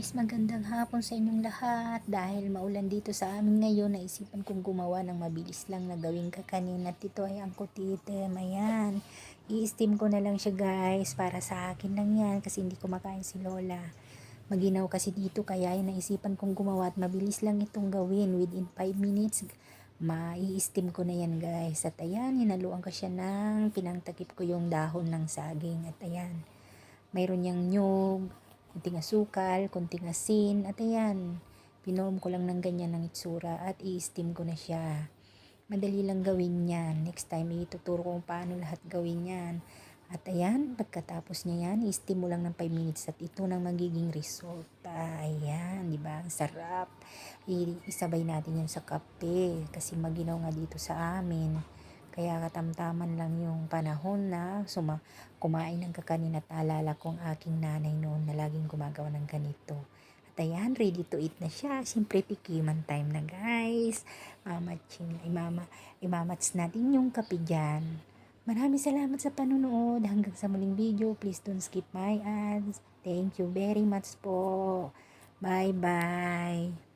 guys, magandang hapon sa inyong lahat. Dahil maulan dito sa amin ngayon, naisipan kong gumawa ng mabilis lang na gawing kakanin. At ito ay ang kutitem. Ayan. I-steam ko na lang siya guys. Para sa akin lang yan kasi hindi ko makain si Lola. Maginaw kasi dito kaya ay naisipan kong gumawa at mabilis lang itong gawin. Within 5 minutes, mai-steam ko na yan guys. At ayan, hinaluan ko siya ng pinangtakip ko yung dahon ng saging. At ayan, mayroon niyang nyug, kunting asukal, kunting asin, at ayan, pinom ko lang ng ganyan ng itsura at i-steam ko na siya. Madali lang gawin yan. Next time, ituturo ko kung paano lahat gawin yan. At ayan, pagkatapos niya yan, i-steam mo lang ng 5 minutes at ito nang magiging resulta. Ayan, di ba? Ang sarap. I- isabay natin yan sa kape kasi maginaw nga dito sa amin. Kaya katamtaman lang yung panahon na suma kumain ng kakanin at alala ko ang aking nanay noon na laging gumagawa ng ganito. At ayan, ready to eat na siya. Siyempre, tikiman time na guys. Mamatching, imama, imamats natin yung kape dyan. Maraming salamat sa panunood. Hanggang sa muling video, please don't skip my ads. Thank you very much po. Bye-bye.